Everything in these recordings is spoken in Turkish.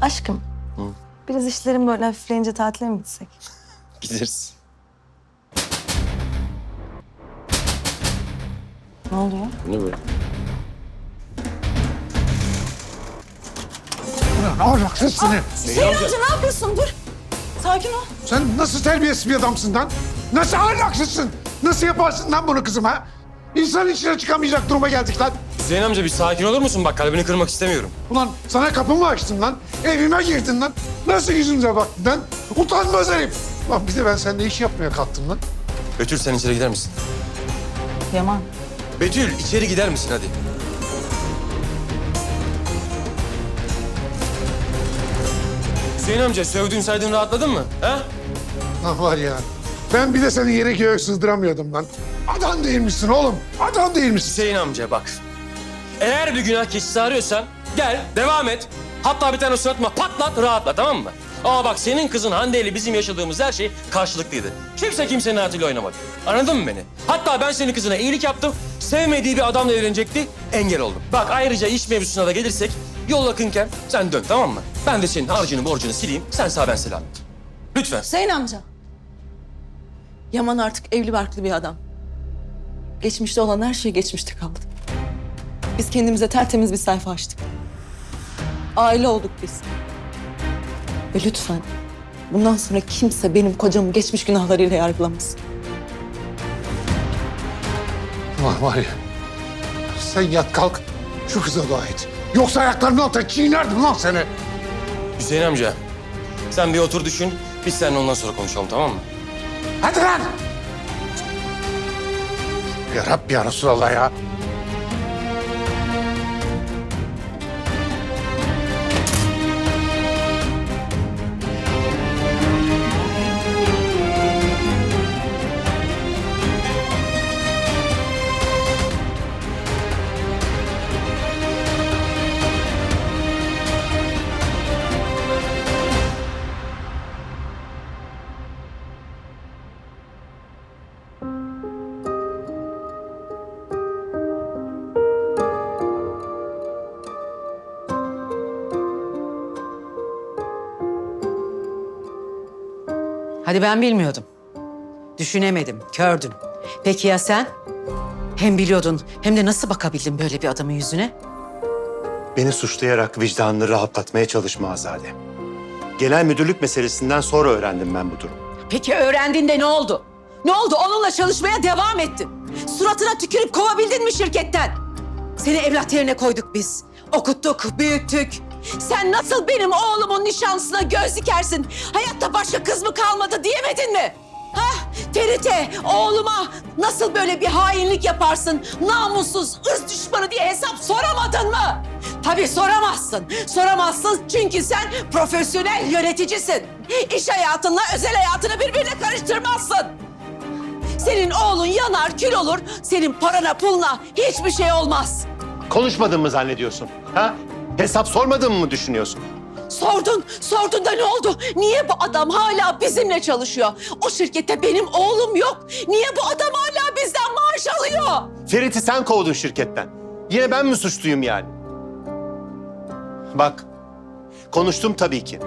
Aşkım. Biraz işlerim böyle hafifleyince tatile mi gitsek? Gideriz. Ne oluyor? Bu ne böyle? Ahlaksız seni. Hüseyin amca ne yapıyorsun? Dur. Sakin ol. Sen nasıl terbiyesiz bir adamsın lan? Nasıl ahlaksızsın? Nasıl yaparsın lan bunu kızım ha? İnsan içine çıkamayacak duruma geldik lan. Hüseyin amca bir sakin olur musun? Bak kalbini kırmak istemiyorum. Ulan sana kapımı açtım lan. Evime girdin lan. Nasıl yüzümüze baktın lan? Utanmaz herif. Lan bir de ben seninle iş yapmaya kalktım lan. Betül sen içeri gider misin? Yaman. Betül içeri gider misin hadi? Hüseyin amca sövdüğün saydığın rahatladın mı? Ha? Lan var ya. Ben bir de seni yere göğe sızdıramıyordum lan. Adam değilmişsin oğlum. Adam değilmişsin. Hüseyin amca bak. Eğer bir günah keçisi arıyorsan gel devam et. Hatta bir tane suratma patlat rahatla tamam mı? Ama bak senin kızın Hande ile bizim yaşadığımız her şey karşılıklıydı. Kimse kimsenin hayatıyla oynamadı. Anladın mı beni? Hatta ben senin kızına iyilik yaptım. Sevmediği bir adamla evlenecekti. Engel oldum. Bak ayrıca iş mevzusuna da gelirsek yol yakınken sen dön tamam mı? Ben de senin harcını borcunu sileyim. Sen sağ ben selamet. Lütfen. Hüseyin amca. Yaman artık evli barklı bir adam. Geçmişte olan her şey geçmişte kaldı. Biz kendimize tertemiz bir sayfa açtık. Aile olduk biz. Ve lütfen bundan sonra kimse benim kocamı geçmiş günahlarıyla yargılamasın. Var var ya. Sen yat kalk. Şu kıza dua et. Yoksa ayaklarının altına çiğnerdim lan seni. Hüseyin amca sen bir otur düşün. Biz seninle ondan sonra konuşalım tamam mı? Hadi lan! Ya Rabbi ya Resulallah ya. Hadi ben bilmiyordum. Düşünemedim, kördüm. Peki ya sen? Hem biliyordun hem de nasıl bakabildin böyle bir adamın yüzüne? Beni suçlayarak vicdanını rahatlatmaya çalışma Azade. Genel müdürlük meselesinden sonra öğrendim ben bu durumu. Peki öğrendiğinde ne oldu? Ne oldu? Onunla çalışmaya devam ettin. Suratına tükürüp kovabildin mi şirketten? Seni evlat yerine koyduk biz. Okuttuk, büyüttük. Sen nasıl benim oğlumun nişanlısına göz dikersin? Hayatta başka kız mı kalmadı diyemedin mi? Ha? Terite, oğluma nasıl böyle bir hainlik yaparsın? Namussuz, ırz düşmanı diye hesap soramadın mı? Tabii soramazsın. Soramazsın çünkü sen profesyonel yöneticisin. İş hayatınla özel hayatını birbirine karıştırmazsın. Senin oğlun yanar, kül olur. Senin parana, puluna hiçbir şey olmaz. Konuşmadın mı zannediyorsun? Ha? Hesap sormadın mı düşünüyorsun? Sordun, sordun da ne oldu? Niye bu adam hala bizimle çalışıyor? O şirkette benim oğlum yok. Niye bu adam hala bizden maaş alıyor? Ferit'i sen kovdun şirketten. Yine ben mi suçluyum yani? Bak, konuştum tabii ki.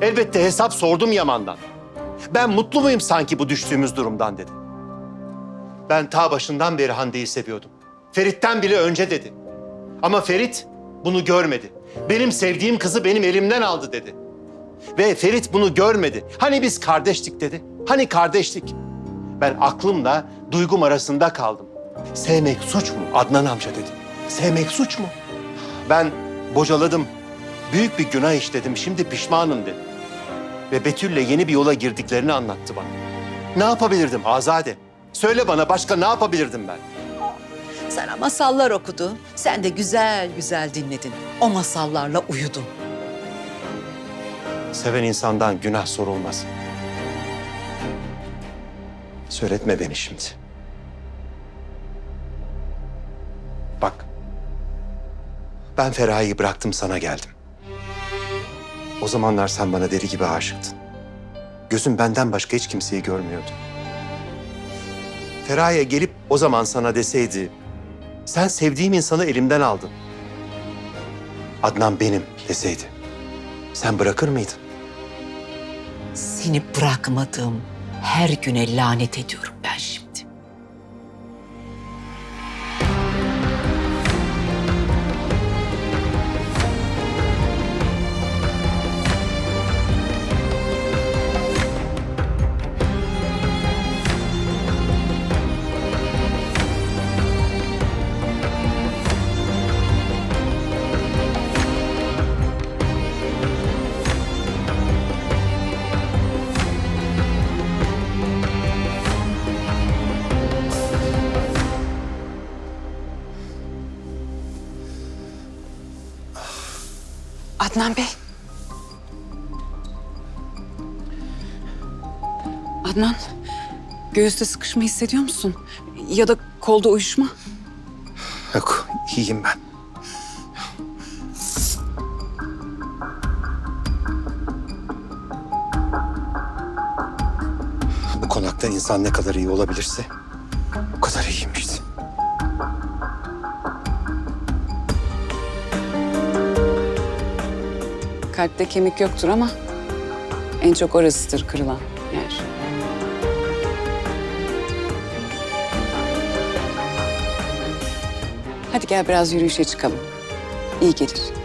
Elbette hesap sordum Yaman'dan. Ben mutlu muyum sanki bu düştüğümüz durumdan dedi. Ben ta başından beri Hande'yi seviyordum. Ferit'ten bile önce dedi. Ama Ferit bunu görmedi. Benim sevdiğim kızı benim elimden aldı dedi. Ve Ferit bunu görmedi. Hani biz kardeştik dedi. Hani kardeşlik. Ben aklımla duygum arasında kaldım. Sevmek suç mu Adnan amca dedi. Sevmek suç mu? Ben bocaladım. Büyük bir günah işledim. Şimdi pişmanım dedi. Ve Betül'le yeni bir yola girdiklerini anlattı bana. Ne yapabilirdim Azade? Söyle bana başka ne yapabilirdim ben? Sana masallar okudu. Sen de güzel güzel dinledin. O masallarla uyudun. Seven insandan günah sorulmaz. Söyletme beni şimdi. Bak. Ben Feraye'yi bıraktım sana geldim. O zamanlar sen bana deli gibi aşıktın. Gözüm benden başka hiç kimseyi görmüyordu. Feraye gelip o zaman sana deseydi... ...sen sevdiğim insanı elimden aldın. Adnan benim deseydi. Sen bırakır mıydın? Seni bırakmadığım her güne lanet ediyorum ben şimdi. Adnan Bey. Adnan, göğüste sıkışma hissediyor musun? Ya da kolda uyuşma? Yok, iyiyim ben. Bu konakta insan ne kadar iyi olabilirse o kadar iyiyim Kalpte kemik yoktur ama en çok orasıdır kırılan yer. Hadi gel biraz yürüyüşe çıkalım. İyi gelir.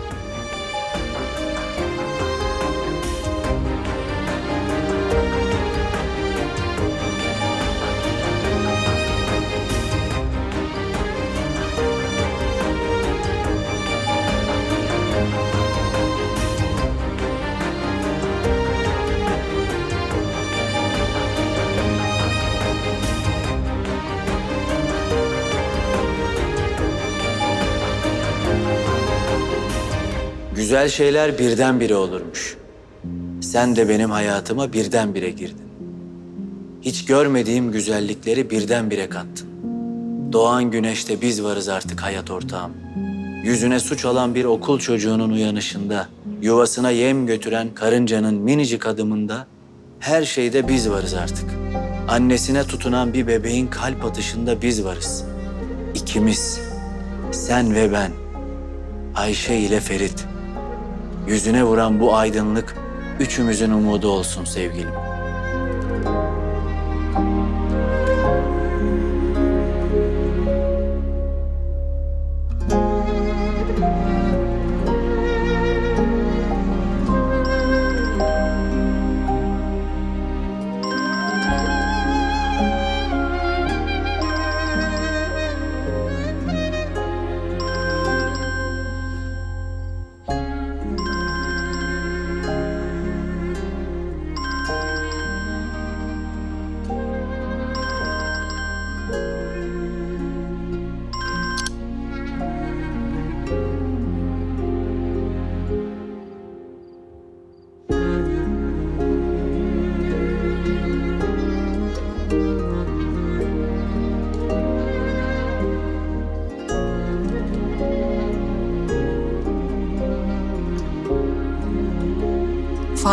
Güzel şeyler birdenbire olurmuş. Sen de benim hayatıma birdenbire girdin. Hiç görmediğim güzellikleri birdenbire kattın. Doğan güneşte biz varız artık hayat ortağım. Yüzüne suç alan bir okul çocuğunun uyanışında, yuvasına yem götüren karıncanın minicik adımında, her şeyde biz varız artık. Annesine tutunan bir bebeğin kalp atışında biz varız. İkimiz, sen ve ben, Ayşe ile Ferit. Yüzüne vuran bu aydınlık üçümüzün umudu olsun sevgilim.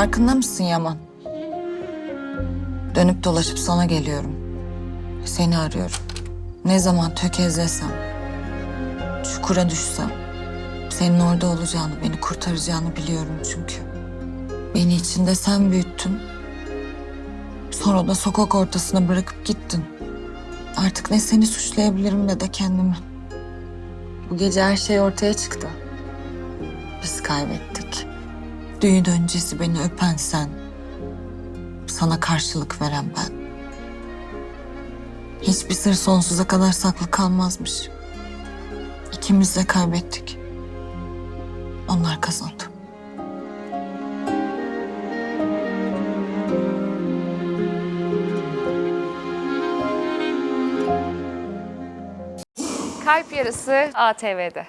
Farkında mısın Yaman? Dönüp dolaşıp sana geliyorum. Seni arıyorum. Ne zaman tökezlesem, çukura düşsem... ...senin orada olacağını, beni kurtaracağını biliyorum çünkü. Beni içinde sen büyüttün. Sonra da sokak ortasına bırakıp gittin. Artık ne seni suçlayabilirim ne de kendimi. Bu gece her şey ortaya çıktı. Biz kaybettik. Düğün öncesi beni öpen sen. Sana karşılık veren ben. Hiçbir sır sonsuza kadar saklı kalmazmış. İkimiz de kaybettik. Onlar kazandı. Kalp Yarısı ATV'de.